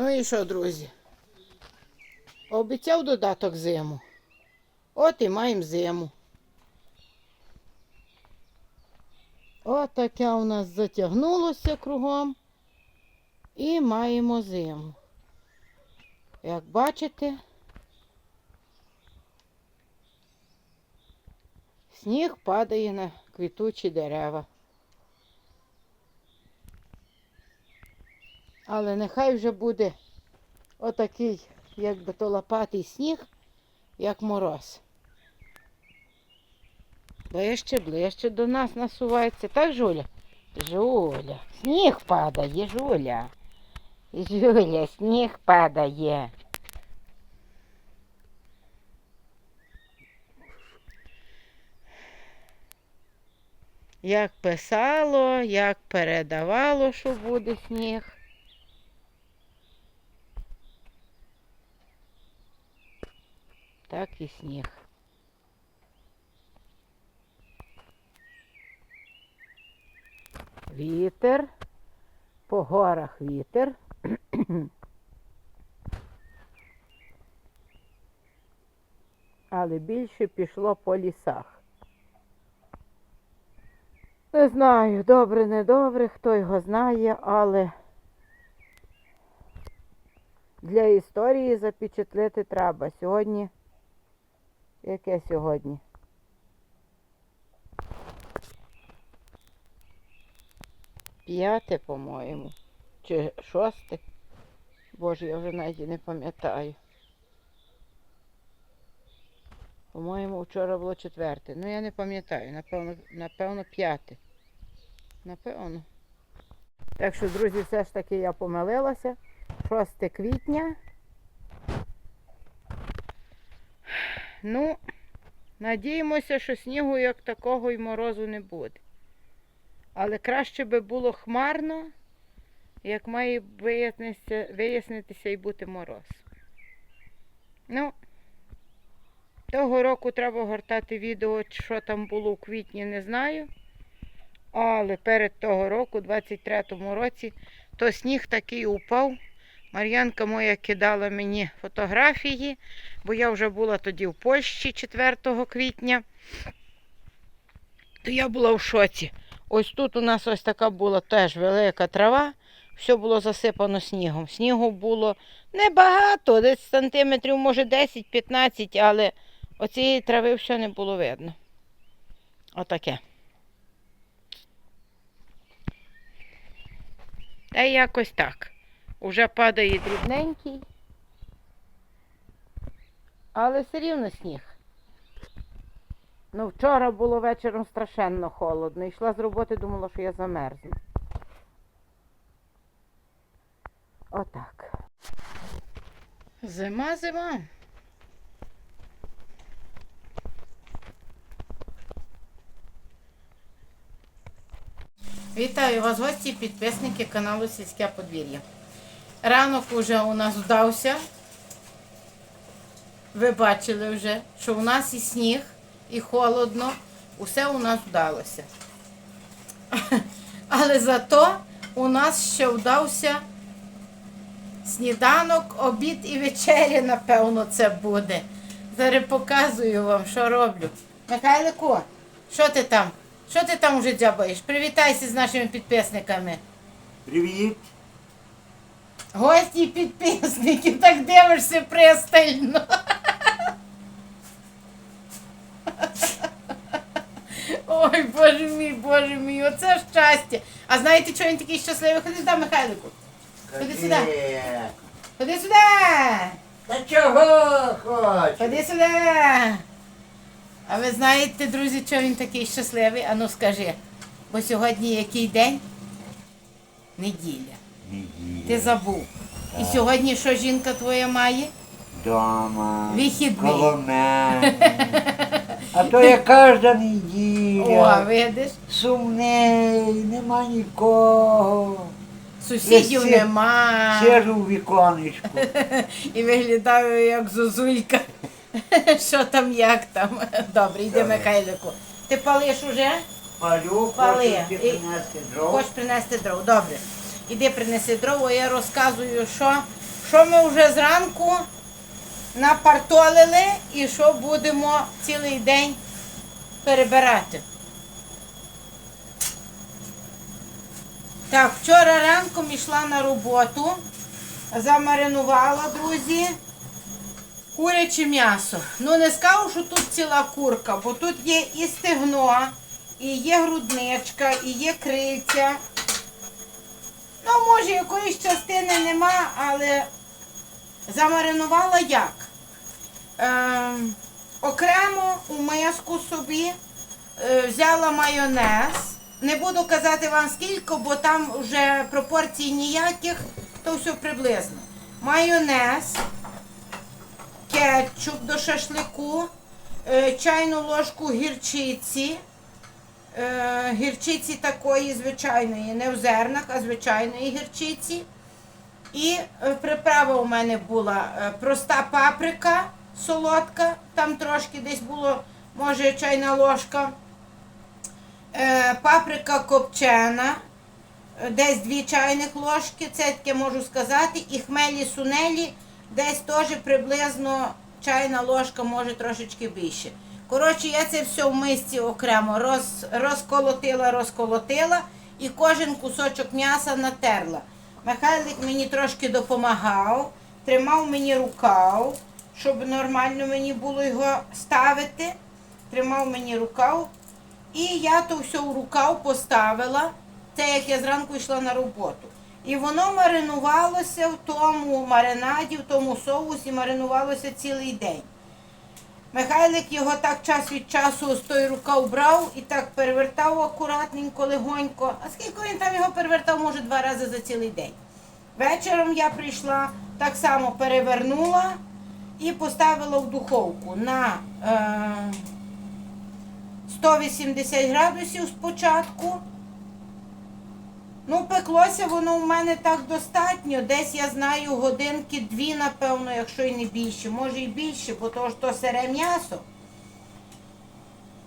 Ну і що, друзі? Обіцяв додаток зиму. От і маємо зиму. От таке у нас затягнулося кругом. І маємо зиму. Як бачите, сніг падає на квітучі дерева. Але нехай вже буде отакий, як би то лопатий сніг, як мороз. Ближче, ближче до нас насувається. Так, Жуля? Жуля, сніг падає, Жуля. Жуля, сніг падає. Як писало, як передавало, що буде сніг. Так і сніг. Вітер. По горах вітер. Але більше пішло по лісах. Не знаю, добре, не добре, хто його знає, але для історії запечатлити треба. Сьогодні. Яке сьогодні? П'яте, по-моєму. Чи шосте? Боже, я вже навіть не пам'ятаю. По-моєму, вчора було четверте. Ну я не пам'ятаю. Напевно, напевно, п'яте. Напевно. Так що, друзі, все ж таки я помилилася. 6 квітня. Ну, надіємося, що снігу як такого і морозу не буде. Але краще би було хмарно, як має вияснитися, вияснитися і бути мороз. Ну, того року треба гортати відео, що там було у квітні, не знаю. Але перед того року, 23-му році, то сніг такий упав. Мар'янка моя кидала мені фотографії, бо я вже була тоді в Польщі 4 квітня. То я була в шоці. Ось тут у нас ось така була теж велика трава, все було засипано снігом. Снігу було небагато, десь сантиметрів, може 10-15, але оцієї трави все не було видно. Отаке. Та якось так. Уже падає дрібненький. Але все рівно сніг. Ну, вчора було вечором страшенно холодно. Йшла з роботи, думала, що я замерзну. Отак. Зима, зима. Вітаю вас, гості, і підписники каналу Сільське подвір'я. Ранок уже у нас вдався. Ви бачили вже, що у нас і сніг, і холодно. Усе у нас вдалося. Але зато у нас ще вдався сніданок, обід і вечеря, напевно, це буде. Зараз показую вам, що роблю. Михайлику, що ти там? Що ти там вже дзябаєш? Привітайся з нашими підписниками. Привіт! Гості і підписники, так дивишся пристально. Ой, боже мій, боже мій, оце щастя. А знаєте, чого він такий щасливий? Ходи сюди, Михайлику. Ходи сюди. Ходи сюди. Та чого хочеш? Ходи сюди. А ви знаєте, друзі, чого він такий щасливий? Ану скажи. Бо сьогодні який день? Неділя. Ти забув. І сьогодні що жінка твоя має? Дома. Вихідний. Коло мене. А то я кожна О, неділя. видиш? Сумний, нема нікого. Сусідів Я сі- нема. Сижу в віконечку. І виглядаю як зозулька. Що там, як там? Добре, йди Михайлику. Ти палиш уже? Палю, Пали. хочу І- принести дров. Хочеш принести дров? Добре. Іди принеси дров, а я розказую, що що ми вже зранку напартолили і що будемо цілий день перебирати. Так, вчора ранком йшла на роботу, замаринувала, друзі, куряче м'ясо. Ну не скажу, що тут ціла курка, бо тут є і стегно, і є грудничка, і є крильця. Ну, може, якоїсь частини нема, але замаринувала як? Е, окремо у миску собі е, взяла майонез. Не буду казати вам скільки, бо там вже пропорцій ніяких, то все приблизно. Майонез, кетчуп до шашлику, е, чайну ложку гірчиці. Е, гірчиці такої звичайної, не в зернах, а звичайної гірчиці. І е, приправа у мене була е, проста паприка солодка, там трошки десь було, може, чайна ложка. Паприка копчена, десь дві чайних ложки, це таке можу сказати. І хмелі сунелі, десь теж приблизно чайна ложка, може трошечки більше. Коротше, я це все в мисці окремо роз, розколотила, розколотила і кожен кусочок м'яса натерла. Михайлик мені трошки допомагав, тримав мені рукав, щоб нормально мені було його ставити. Тримав мені рукав. І я то все в рукав поставила, це як я зранку йшла на роботу. І воно маринувалося в тому маринаді, в тому соусі, маринувалося цілий день. Михайлик його так час від часу з той рукав брав і так перевертав акуратненько, легонько. А скільки він там його перевертав, може, два рази за цілий день. Вечором я прийшла, так само перевернула і поставила в духовку на е, 180 градусів спочатку. Ну, пеклося воно в мене так достатньо. Десь я знаю годинки дві, напевно, якщо і не більше. Може і більше, бо то ж то сире м'ясо.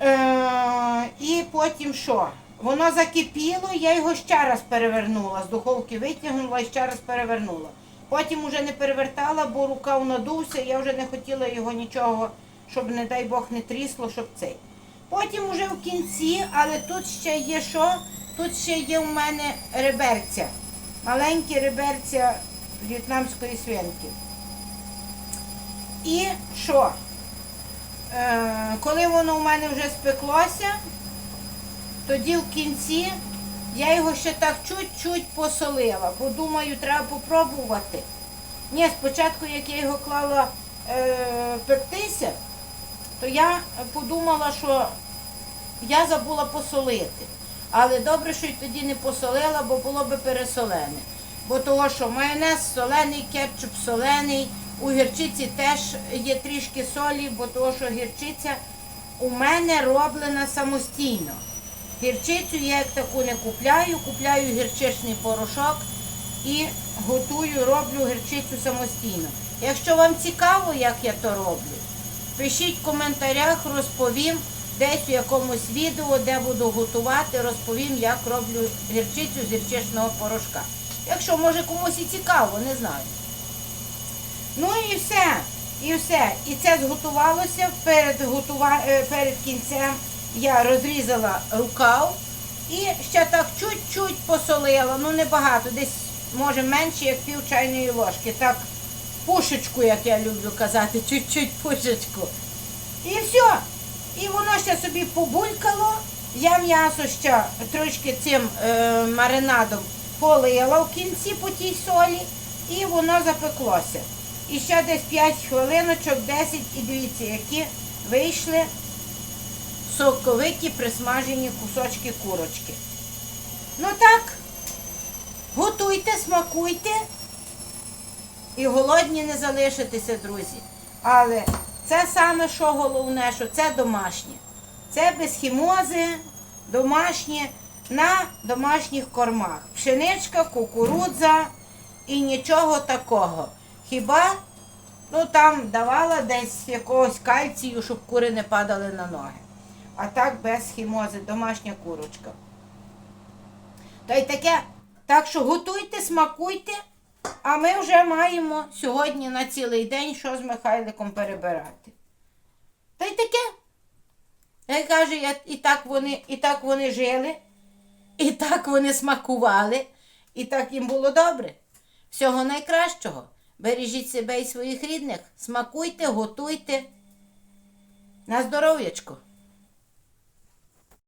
Е, і потім що? Воно закипіло, я його ще раз перевернула. З духовки витягнула і ще раз перевернула. Потім уже не перевертала, бо рукав надувся, я вже не хотіла його нічого, щоб, не дай Бог, не трісло, щоб цей. Потім уже в кінці, але тут ще є що? Тут ще є у мене реберця. Маленькі реберця в'єтнамської свинки. І що? Е, коли воно у мене вже спеклося, тоді в кінці я його ще так чуть-чуть посолила, бо думаю, треба попробувати. Ні, спочатку, як я його клала е, пектися, то я подумала, що я забула посолити. Але добре, що й тоді не посолила, бо було би пересолене. Бо того, що майонез солений, кетчуп солений, у гірчиці теж є трішки солі, бо того, що гірчиця у мене роблена самостійно. Гірчицю я як таку не купляю, купляю гірчичний порошок і готую, роблю гірчицю самостійно. Якщо вам цікаво, як я то роблю, пишіть в коментарях, розповім десь у якомусь відео, де буду готувати, розповім, як роблю гірчицю з гірчичного порошка. Якщо може комусь і цікаво, не знаю. Ну і все. І все. І це зготувалося перед, готува... е, перед кінцем. Я розрізала рукав і ще так чуть-чуть посолила. Ну небагато, десь може менше, як пів чайної ложки. Так, пушечку, як я люблю казати, чуть-чуть пушечку. І все. І воно ще собі побулькало. Я м'ясо ще трошки цим е, маринадом полила в кінці по тій солі, і воно запеклося. І ще десь 5 хвилиночок, 10, і дивіться, які вийшли соковиті присмажені кусочки курочки. Ну так, готуйте, смакуйте і голодні не залишитеся, друзі. Але це саме що головне, що це домашнє. Це без хімози, домашнє на домашніх кормах. Пшеничка, кукурудза і нічого такого. Хіба ну там давала десь якогось кальцію, щоб кури не падали на ноги. А так без хімози, домашня курочка. Та й таке, так що готуйте, смакуйте А ми вже маємо сьогодні на цілий день що з Михайликом перебирати. Та й таке. Я каже, і, так вони, і так вони жили, і так вони смакували, і так їм було добре. Всього найкращого. Бережіть себе і своїх рідних, смакуйте, готуйте. На здоров'ячко.